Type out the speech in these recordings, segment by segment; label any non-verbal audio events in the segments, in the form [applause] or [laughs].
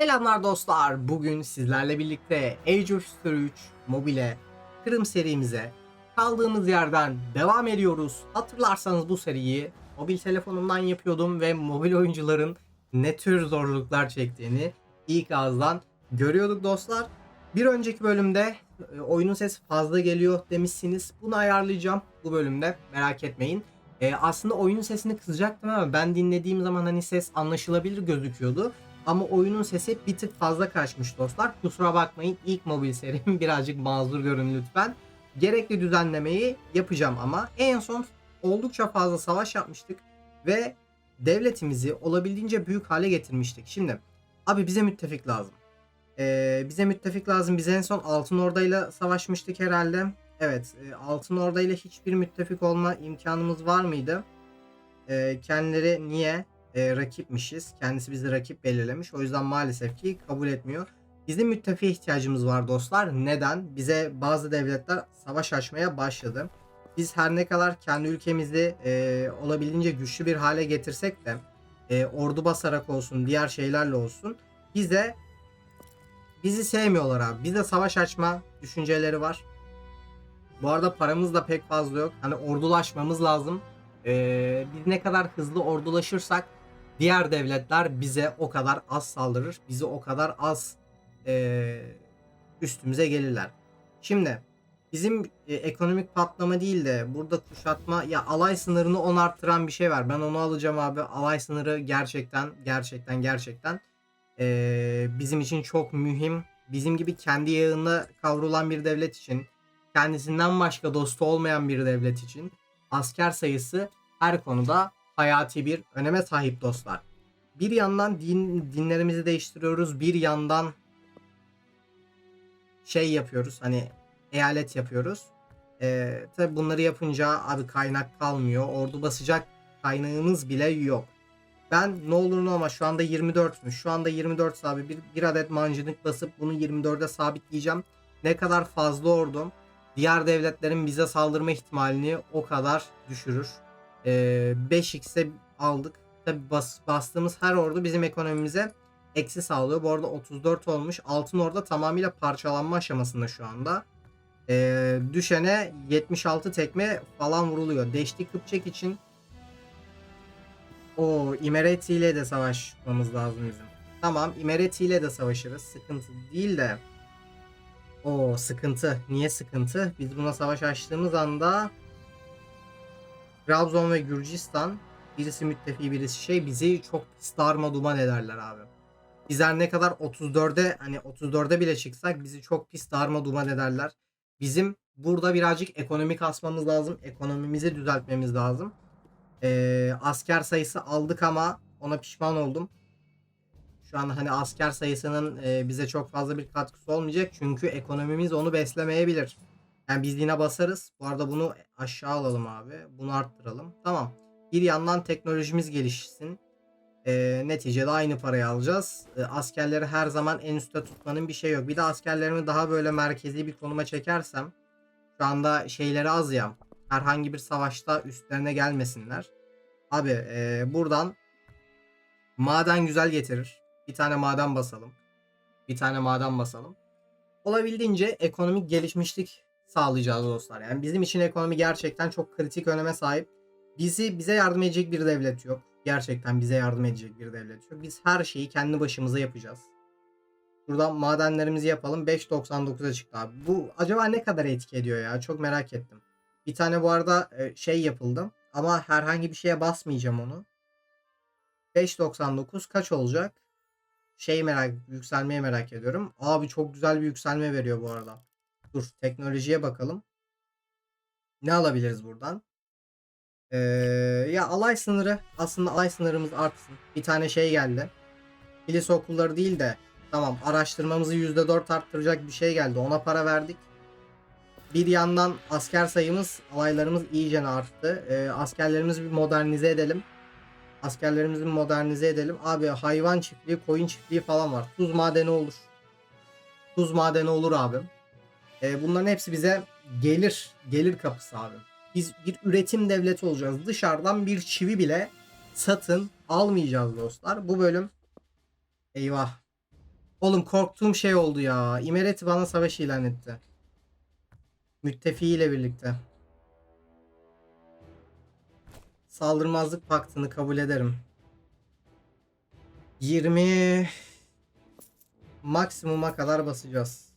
Selamlar dostlar. Bugün sizlerle birlikte Age of History 3 mobile Kırım serimize kaldığımız yerden devam ediyoruz. Hatırlarsanız bu seriyi mobil telefonumdan yapıyordum ve mobil oyuncuların ne tür zorluklar çektiğini ilk ağızdan görüyorduk dostlar. Bir önceki bölümde e, oyunun sesi fazla geliyor demişsiniz. Bunu ayarlayacağım bu bölümde merak etmeyin. E, aslında oyunun sesini kısacaktım ama ben dinlediğim zaman hani ses anlaşılabilir gözüküyordu. Ama oyunun sesi bir tık fazla kaçmış dostlar. Kusura bakmayın ilk mobil serim [laughs] birazcık mazur görün lütfen. Gerekli düzenlemeyi yapacağım ama en son oldukça fazla savaş yapmıştık ve devletimizi olabildiğince büyük hale getirmiştik. Şimdi abi bize müttefik lazım. Ee, bize müttefik lazım. Biz en son Altın Orda'yla savaşmıştık herhalde. Evet, e, Altın Orda ile hiçbir müttefik olma imkanımız var mıydı? Ee, kendileri niye e, rakipmişiz? Kendisi bizi rakip belirlemiş. O yüzden maalesef ki kabul etmiyor. Bizim müttefiğe ihtiyacımız var dostlar. Neden? Bize bazı devletler savaş açmaya başladı. Biz her ne kadar kendi ülkemizi e, olabildiğince güçlü bir hale getirsek de e, ordu basarak olsun, diğer şeylerle olsun bize bizi sevmiyorlar abi. Bize savaş açma düşünceleri var. Bu arada paramız da pek fazla yok. Hani ordulaşmamız lazım. Ee, biz ne kadar hızlı ordulaşırsak diğer devletler bize o kadar az saldırır. Bizi o kadar az ee, üstümüze gelirler. Şimdi bizim e, ekonomik patlama değil de burada kuşatma ya alay sınırını 10 arttıran bir şey var. Ben onu alacağım abi. Alay sınırı gerçekten gerçekten gerçekten ee, bizim için çok mühim. Bizim gibi kendi yağına kavrulan bir devlet için kendisinden başka dostu olmayan bir devlet için asker sayısı her konuda hayati bir öneme sahip dostlar. Bir yandan din, dinlerimizi değiştiriyoruz, bir yandan şey yapıyoruz hani eyalet yapıyoruz. Ee, tabi bunları yapınca abi kaynak kalmıyor. Ordu basacak kaynağımız bile yok. Ben ne olur ne olmaz şu anda 24'müş. Şu anda 24 abi bir, bir adet mancınık basıp bunu 24'e sabitleyeceğim. Ne kadar fazla ordum diğer devletlerin bize saldırma ihtimalini o kadar düşürür. Ee, 5x'e aldık. Tabi bas, bastığımız her ordu bizim ekonomimize eksi sağlıyor. Bu arada 34 olmuş. Altın orada tamamıyla parçalanma aşamasında şu anda. Ee, düşene 76 tekme falan vuruluyor. Deşti Kıpçak için o İmereti ile de savaşmamız lazım bizim. Tamam İmereti ile de savaşırız. Sıkıntı değil de o sıkıntı. Niye sıkıntı? Biz buna savaş açtığımız anda Trabzon ve Gürcistan birisi müttefi birisi şey bizi çok pis darma duman ederler abi. Bizler ne kadar 34'e hani 34'e bile çıksak bizi çok pis darma duman ederler. Bizim burada birazcık ekonomik asmamız lazım. Ekonomimizi düzeltmemiz lazım. Ee, asker sayısı aldık ama ona pişman oldum. Şu an hani asker sayısının e, bize çok fazla bir katkısı olmayacak. Çünkü ekonomimiz onu beslemeyebilir. Yani biz yine basarız. Bu arada bunu aşağı alalım abi. Bunu arttıralım. Tamam. Bir yandan teknolojimiz gelişsin. E, neticede aynı parayı alacağız. E, askerleri her zaman en üstte tutmanın bir şey yok. Bir de askerlerimi daha böyle merkezi bir konuma çekersem. Şu anda şeyleri az ya. Herhangi bir savaşta üstlerine gelmesinler. Abi e, buradan maden güzel getirir. Bir tane maden basalım. Bir tane maden basalım. Olabildiğince ekonomik gelişmişlik sağlayacağız dostlar. Yani bizim için ekonomi gerçekten çok kritik öneme sahip. Bizi bize yardım edecek bir devlet yok. Gerçekten bize yardım edecek bir devlet yok. Biz her şeyi kendi başımıza yapacağız. Buradan madenlerimizi yapalım. 5.99'a çıktı abi. Bu acaba ne kadar etki ediyor ya? Çok merak ettim. Bir tane bu arada e, şey yapıldı. Ama herhangi bir şeye basmayacağım onu. 5.99 kaç olacak? Şey merak, yükselmeye merak ediyorum. Abi çok güzel bir yükselme veriyor bu arada. Dur teknolojiye bakalım. Ne alabiliriz buradan? Ee, ya alay sınırı aslında alay sınırımız artsın. Bir tane şey geldi. Kilise okulları değil de tamam araştırmamızı %4 arttıracak bir şey geldi. Ona para verdik. Bir yandan asker sayımız, alaylarımız iyice arttı. Ee, askerlerimizi bir modernize edelim. Askerlerimizi modernize edelim. Abi hayvan çiftliği, koyun çiftliği falan var. Tuz madeni olur. Tuz madeni olur abi. Ee, bunların hepsi bize gelir, gelir kapısı abi. Biz bir üretim devleti olacağız. Dışarıdan bir çivi bile satın almayacağız dostlar. Bu bölüm eyvah. Oğlum korktuğum şey oldu ya. İmereti bana savaş ilan etti. Müttefiğiyle birlikte. Saldırmazlık paktını kabul ederim. 20 maksimuma kadar basacağız.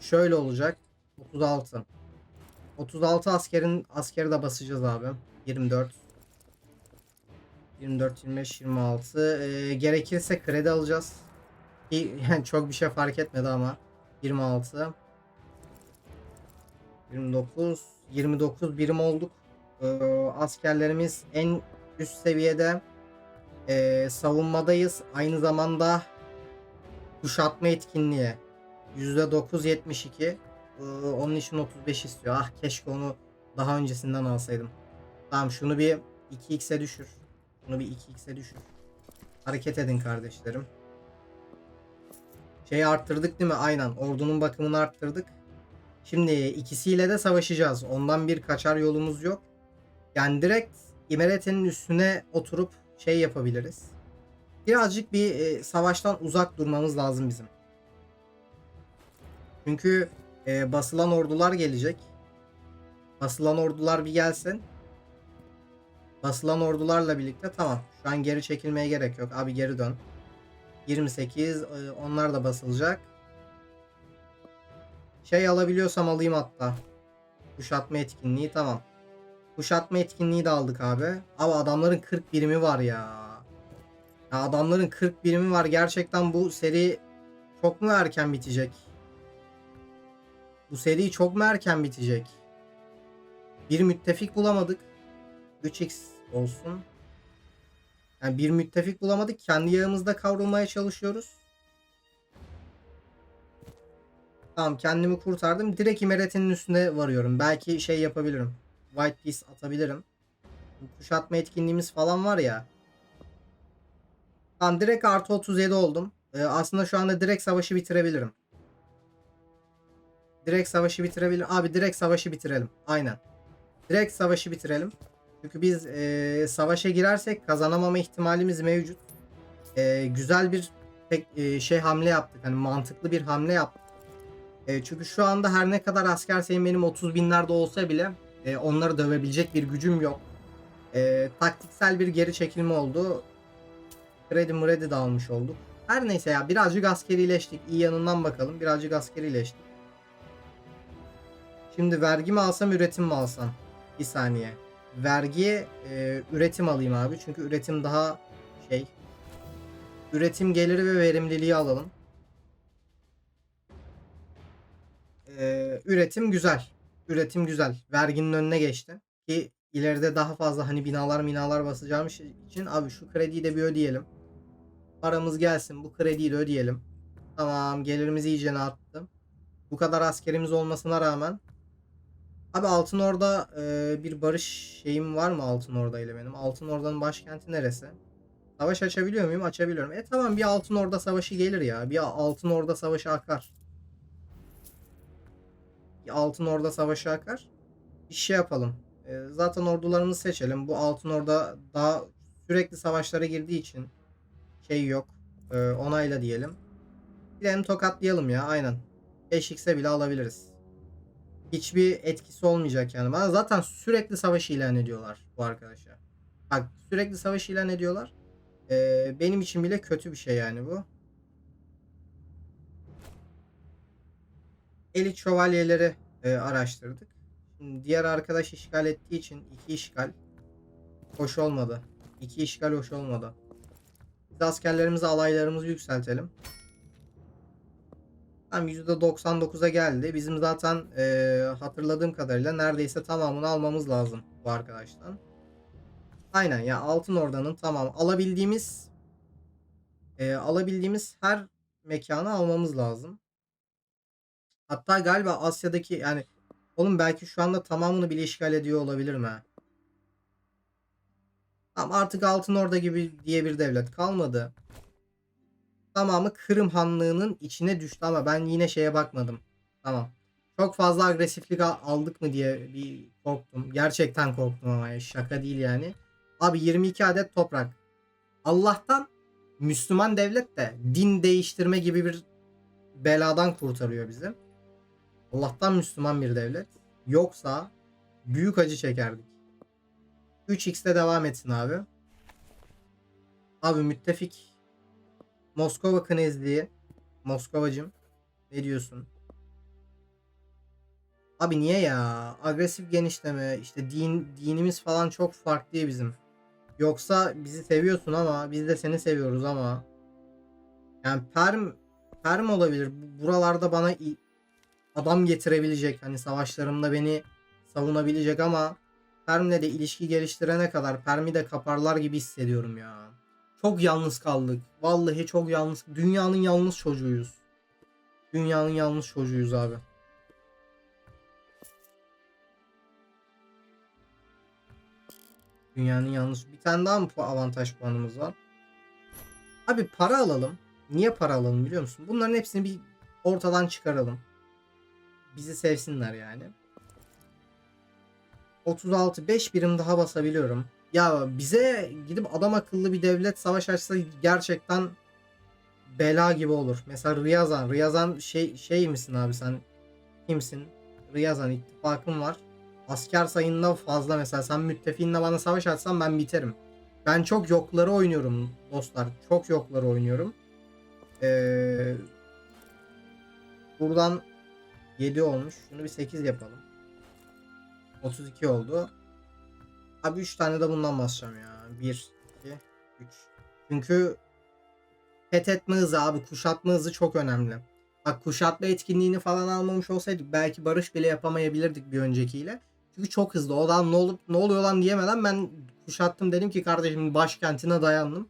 Şöyle olacak. 36. 36 askerin askeri de basacağız abi. 24. 24, 25, 26. Ee, gerekirse kredi alacağız. Ki yani çok bir şey fark etmedi ama. 26. 29. 29 birim olduk. Ee, askerlerimiz en üst seviyede. Ee, savunmadayız. Aynı zamanda kuşatma etkinliği. %9.72. Ee, onun için 35 istiyor. Ah keşke onu daha öncesinden alsaydım. Tamam şunu bir 2x'e düşür. Bunu bir 2x'e düşür. Hareket edin kardeşlerim. Şeyi arttırdık değil mi? Aynen. Ordunun bakımını arttırdık. Şimdi ikisiyle de savaşacağız. Ondan bir kaçar yolumuz yok. Yani direkt İmerete'nin üstüne oturup şey yapabiliriz. Birazcık bir e, savaştan uzak durmamız lazım bizim. Çünkü e, basılan ordular gelecek. Basılan ordular bir gelsin. Basılan ordularla birlikte tamam. Şu an geri çekilmeye gerek yok. Abi geri dön. 28 e, onlar da basılacak. Şey alabiliyorsam alayım hatta. Kuşatma etkinliği tamam. Kuşatma etkinliği de aldık abi. Ama adamların 40 birimi var ya. ya adamların 40 birimi var. Gerçekten bu seri çok mu erken bitecek? Bu seri çok mu erken bitecek? Bir müttefik bulamadık. 3x olsun. Yani bir müttefik bulamadık. Kendi yağımızda kavrulmaya çalışıyoruz. Tamam kendimi kurtardım. Direkt İmeret'in üstüne varıyorum. Belki şey yapabilirim. White Piece atabilirim. Kuşatma etkinliğimiz falan var ya. Tamam direkt artı 37 oldum. Ee, aslında şu anda direkt savaşı bitirebilirim. Direkt savaşı bitirebilirim. Abi direkt savaşı bitirelim. Aynen. Direkt savaşı bitirelim. Çünkü biz e, savaşa girersek kazanamama ihtimalimiz mevcut. E, güzel bir tek, e, şey hamle yaptık. Hani mantıklı bir hamle yaptık. E, çünkü şu anda her ne kadar asker sayım benim 30 binlerde olsa bile e, onları dövebilecek bir gücüm yok. E, taktiksel bir geri çekilme oldu. Kredi mredi de almış olduk. Her neyse ya birazcık askerileştik. İyi yanından bakalım. Birazcık askerileştik. Şimdi vergi mi alsam üretim mi alsam? Bir saniye. Vergi e, üretim alayım abi. Çünkü üretim daha şey. Üretim geliri ve verimliliği alalım. E, üretim güzel. Üretim güzel. Verginin önüne geçti. Ki ileride daha fazla hani binalar binalar basacağım için abi şu krediyi de bir ödeyelim. Paramız gelsin bu krediyi de ödeyelim. Tamam gelirimiz iyice arttı. Bu kadar askerimiz olmasına rağmen Abi Altın Orda e, bir barış şeyim var mı Altın Orda ile benim? Altın Orda'nın başkenti neresi? Savaş açabiliyor muyum? Açabiliyorum. E tamam bir Altın Orda savaşı gelir ya. Bir Altın Orda savaşı akar. Bir Altın Orda savaşı akar. Bir şey yapalım. E, zaten ordularımızı seçelim. Bu Altın Orda daha sürekli savaşlara girdiği için şey yok. E, onayla diyelim. Gidelim tokatlayalım ya aynen. 5x'e bile alabiliriz hiçbir etkisi olmayacak yani. Bana zaten sürekli savaş ilan ediyorlar bu arkadaşlar. Bak sürekli savaş ilan ediyorlar. Ee, benim için bile kötü bir şey yani bu. Elit şövalyeleri e, araştırdık. Şimdi diğer arkadaş işgal ettiği için iki işgal hoş olmadı. İki işgal hoş olmadı. Biz askerlerimizi alaylarımızı yükseltelim. Tam %99'a geldi. Bizim zaten e, hatırladığım kadarıyla neredeyse tamamını almamız lazım bu arkadaştan. Aynen ya Altın Orda'nın tamam alabildiğimiz e, alabildiğimiz her mekanı almamız lazım. Hatta galiba Asya'daki yani oğlum belki şu anda tamamını bile işgal ediyor olabilir mi? Tamam artık Altın Orda gibi diye bir devlet kalmadı tamamı Kırım Hanlığı'nın içine düştü ama ben yine şeye bakmadım. Tamam. Çok fazla agresiflik aldık mı diye bir korktum. Gerçekten korktum ama ya. şaka değil yani. Abi 22 adet toprak. Allah'tan Müslüman devlet de din değiştirme gibi bir beladan kurtarıyor bizi. Allah'tan Müslüman bir devlet. Yoksa büyük acı çekerdik. 3x'te devam etsin abi. Abi müttefik Moskova Knezliği Moskovacım ne diyorsun? Abi niye ya? Agresif genişleme işte din dinimiz falan çok farklı bizim. Yoksa bizi seviyorsun ama biz de seni seviyoruz ama yani perm perm olabilir. Bu- Buralarda bana adam getirebilecek hani savaşlarımda beni savunabilecek ama Perm'le de ilişki geliştirene kadar Perm'i de kaparlar gibi hissediyorum ya. Çok yalnız kaldık. Vallahi çok yalnız. Dünyanın yalnız çocuğuyuz. Dünyanın yalnız çocuğuyuz abi. Dünyanın yalnız. Bir tane daha mı avantaj puanımız var? Abi para alalım. Niye para alalım biliyor musun? Bunların hepsini bir ortadan çıkaralım. Bizi sevsinler yani. 36 5 birim daha basabiliyorum. Ya bize gidip adam akıllı bir devlet savaş açsa gerçekten bela gibi olur. Mesela Riyazan. Riyazan şey şey misin abi sen? Kimsin? Riyazan ittifakın var. Asker sayında fazla mesela sen müttefiğinle bana savaş açsan ben biterim. Ben çok yokları oynuyorum dostlar. Çok yokları oynuyorum. Ee, buradan 7 olmuş. Şunu bir 8 yapalım. 32 oldu. Abi 3 tane de bundan basacağım ya. 1, 2, 3. Çünkü fethetme hızı abi kuşatma hızı çok önemli. Bak kuşatma etkinliğini falan almamış olsaydık belki barış bile yapamayabilirdik bir öncekiyle. Çünkü çok hızlı. O da ne olup ne oluyor lan diyemeden ben kuşattım dedim ki kardeşim başkentine dayandım.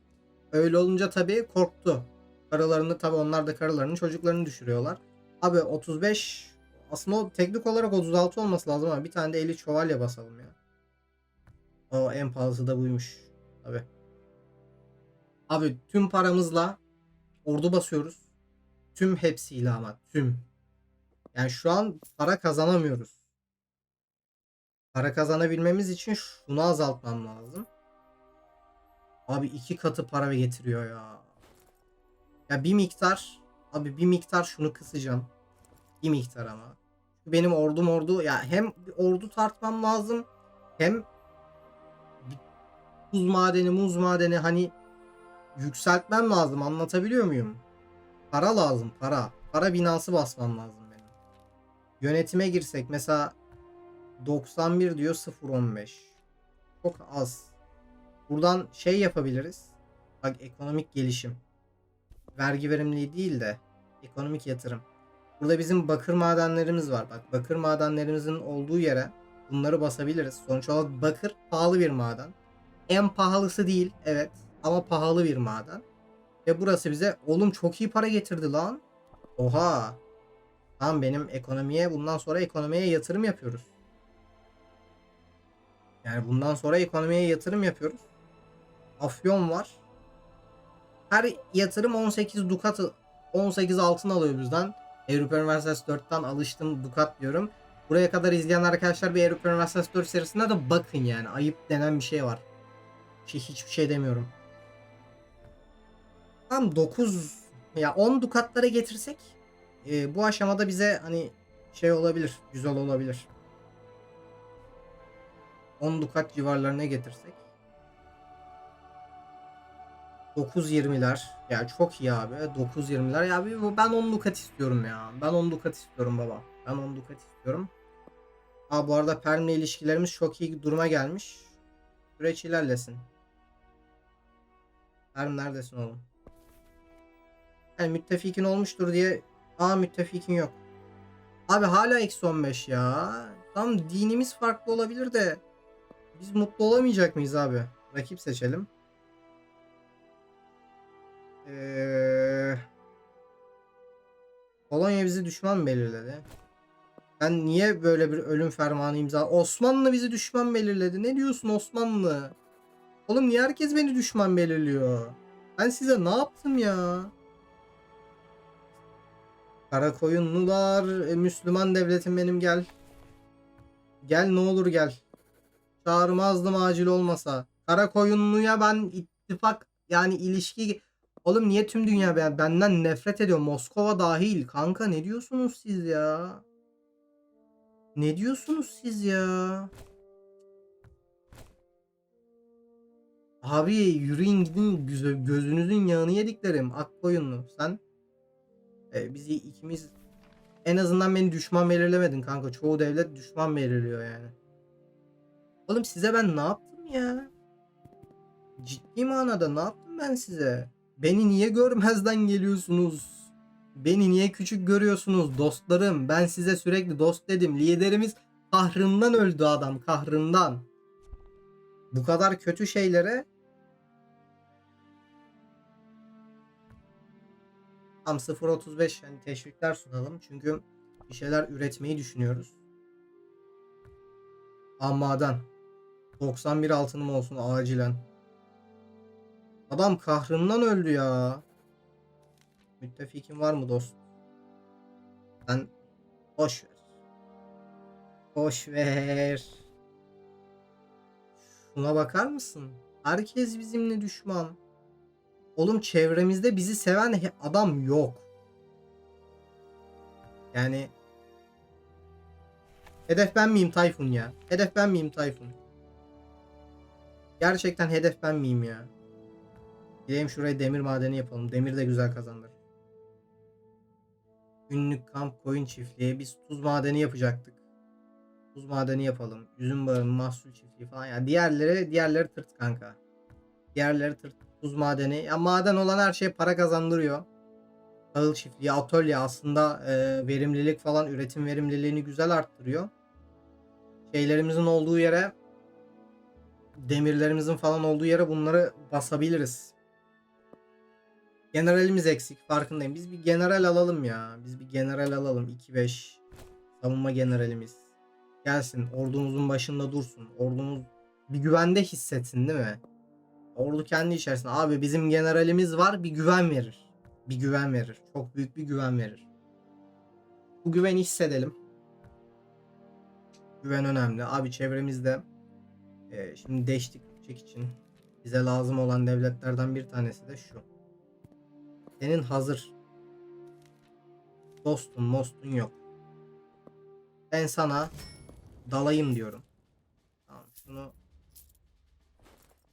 Öyle olunca tabii korktu. Karılarını tabii onlar da karılarını çocuklarını düşürüyorlar. Abi 35 aslında teknik olarak 36 olması lazım ama bir tane de 50 şövalye basalım ya. O en pahalısı da buymuş. Tabii. Abi tüm paramızla ordu basıyoruz. Tüm hepsiyle ama tüm. Yani şu an para kazanamıyoruz. Para kazanabilmemiz için şunu azaltmam lazım. Abi iki katı para getiriyor ya. Ya bir miktar abi bir miktar şunu kısacağım. Bir miktar ama. Benim ordum ordu ya hem ordu tartmam lazım hem buz madeni muz madeni hani yükseltmem lazım anlatabiliyor muyum? Para lazım para. Para binası basmam lazım benim. Yönetime girsek mesela 91 diyor 0.15. Çok az. Buradan şey yapabiliriz. Bak ekonomik gelişim. Vergi verimliliği değil de ekonomik yatırım. Burada bizim bakır madenlerimiz var. Bak bakır madenlerimizin olduğu yere bunları basabiliriz. Sonuç olarak bakır pahalı bir maden. En pahalısı değil evet ama pahalı bir maden. Ve burası bize oğlum çok iyi para getirdi lan. Oha. Tamam benim ekonomiye bundan sonra ekonomiye yatırım yapıyoruz. Yani bundan sonra ekonomiye yatırım yapıyoruz. Afyon var. Her yatırım 18 dukat 18 altın alıyor bizden. Avrupa Üniversitesi 4'ten alıştım dukat diyorum. Buraya kadar izleyen arkadaşlar bir Avrupa Üniversitesi 4 serisinde de bakın yani. Ayıp denen bir şey var. Şey, hiçbir şey demiyorum. Tam 9 ya 10 dukatlara getirsek e, bu aşamada bize hani şey olabilir. Güzel olabilir. 10 dukat civarlarına getirsek. 9.20'ler. Ya çok iyi abi. 9.20'ler. Ya bu- ben 10 dukat istiyorum ya. Ben 10 dukat istiyorum baba. Ben 10 dukat istiyorum. Ha bu arada Perm'le ilişkilerimiz çok iyi duruma gelmiş. Süreç ilerlesin. Perm neredesin oğlum? Yani müttefikin olmuştur diye Aa müttefikin yok. Abi hala eksi 15 ya. Tam dinimiz farklı olabilir de biz mutlu olamayacak mıyız abi? Rakip seçelim. Ee, Polonya bizi düşman belirledi? Ben niye böyle bir ölüm fermanı imza? Osmanlı bizi düşman belirledi. Ne diyorsun Osmanlı? Oğlum niye herkes beni düşman belirliyor? Ben size ne yaptım ya? Karakoyunlular, e, Müslüman devletim benim gel. Gel ne olur gel. Çağırmazdım acil olmasa. Karakoyunluya ben ittifak yani ilişki Oğlum niye tüm dünya ben- benden nefret ediyor? Moskova dahil. Kanka ne diyorsunuz siz ya? Ne diyorsunuz siz ya? Abi yürüyün gidin göz- gözünüzün yağını yediklerim. Ak koyunlu. Sen e, bizi ikimiz en azından beni düşman belirlemedin kanka. Çoğu devlet düşman belirliyor yani. Oğlum size ben ne yaptım ya? Ciddi manada ne yaptım ben size? Beni niye görmezden geliyorsunuz? Beni niye küçük görüyorsunuz dostlarım? Ben size sürekli dost dedim. Liderimiz kahrından öldü adam kahrından. Bu kadar kötü şeylere Tam 0.35 yani teşvikler sunalım. Çünkü bir şeyler üretmeyi düşünüyoruz. Amadan. 91 altınım olsun acilen. Adam kahrından öldü ya. Müttefikin var mı dost? Sen boş ver. Boş ver. Şuna bakar mısın? Herkes bizimle düşman. Oğlum çevremizde bizi seven adam yok. Yani hedef ben miyim Tayfun ya? Hedef ben miyim Tayfun? Gerçekten hedef ben miyim ya? Gidelim şuraya demir madeni yapalım. Demir de güzel kazandır. Günlük kamp koyun çiftliği. Biz tuz madeni yapacaktık. Tuz madeni yapalım. Üzüm bağı, mahsul çiftliği falan. Ya diğerleri diğerleri tırt kanka. Diğerleri tırt. Tuz madeni. Ya maden olan her şey para kazandırıyor. Tahıl çiftliği, atölye aslında e, verimlilik falan üretim verimliliğini güzel arttırıyor. Şeylerimizin olduğu yere demirlerimizin falan olduğu yere bunları basabiliriz. Generalimiz eksik farkındayım. Biz bir general alalım ya. Biz bir general alalım. 2-5 savunma generalimiz. Gelsin ordumuzun başında dursun. Ordumuz bir güvende hissetsin değil mi? Ordu kendi içerisinde. Abi bizim generalimiz var bir güven verir. Bir güven verir. Çok büyük bir güven verir. Bu güveni hissedelim. Güven önemli. Abi çevremizde e, şimdi deştik için bize lazım olan devletlerden bir tanesi de şu. Senin hazır dostun mostun yok. Ben sana dalayım diyorum. Tamam şunu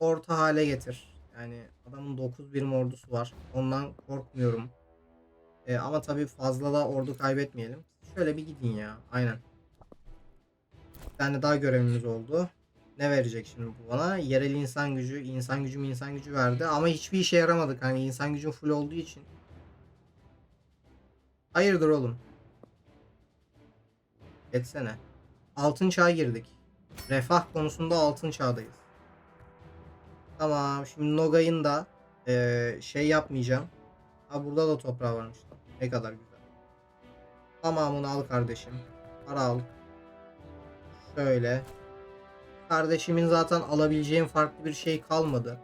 orta hale getir. Yani adamın 9 birim ordusu var. Ondan korkmuyorum. E, ama tabii fazla da ordu kaybetmeyelim. Şöyle bir gidin ya. Aynen. Bir tane daha görevimiz oldu. Ne verecek şimdi bu bana? Yerel insan gücü, insan gücü mü insan gücü verdi. Ama hiçbir işe yaramadı kanka. insan gücün full olduğu için. Hayırdır oğlum? Etsene. Altın çağa girdik. Refah konusunda altın çağdayız. Tamam. Şimdi Nogay'ın da eee, şey yapmayacağım. Ha burada da toprağı varmış. Ne kadar güzel. Tamamını al kardeşim. Para al. Şöyle. Kardeşimin zaten alabileceğim farklı bir şey kalmadı.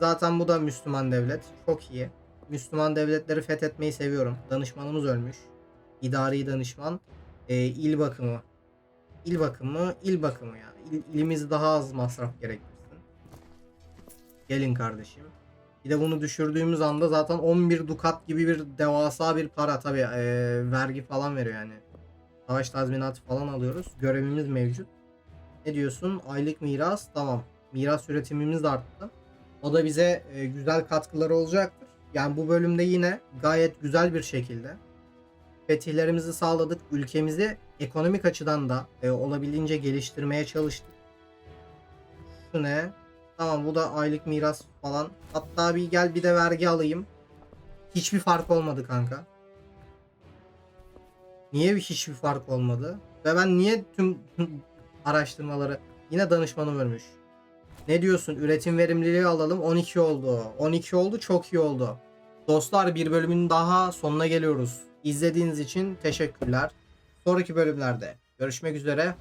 Zaten bu da Müslüman devlet. Çok iyi. Müslüman devletleri fethetmeyi seviyorum. Danışmanımız ölmüş. İdari danışman. Ee, il bakımı. İl bakımı, il bakımı yani. İl, ilimiz daha az masraf gerektirsin. Gelin kardeşim. Bir de bunu düşürdüğümüz anda zaten 11 dukat gibi bir devasa bir para tabi vergi falan veriyor yani. Savaş tazminatı falan alıyoruz. Görevimiz mevcut. Ne diyorsun? Aylık miras tamam. Miras üretimimiz de arttı. O da bize e, güzel katkıları olacaktır. Yani bu bölümde yine gayet güzel bir şekilde fetihlerimizi sağladık. Ülkemizi ekonomik açıdan da e, olabildiğince geliştirmeye çalıştık. Şu ne? Tamam bu da aylık miras falan. Hatta bir gel bir de vergi alayım. Hiçbir fark olmadı kanka. Niye bir hiçbir fark olmadı? Ve ben niye tüm [laughs] araştırmaları yine danışmanım ölmüş. Ne diyorsun? Üretim verimliliği alalım. 12 oldu. 12 oldu. Çok iyi oldu. Dostlar bir bölümün daha sonuna geliyoruz. İzlediğiniz için teşekkürler. Sonraki bölümlerde görüşmek üzere. Hoşçakalın.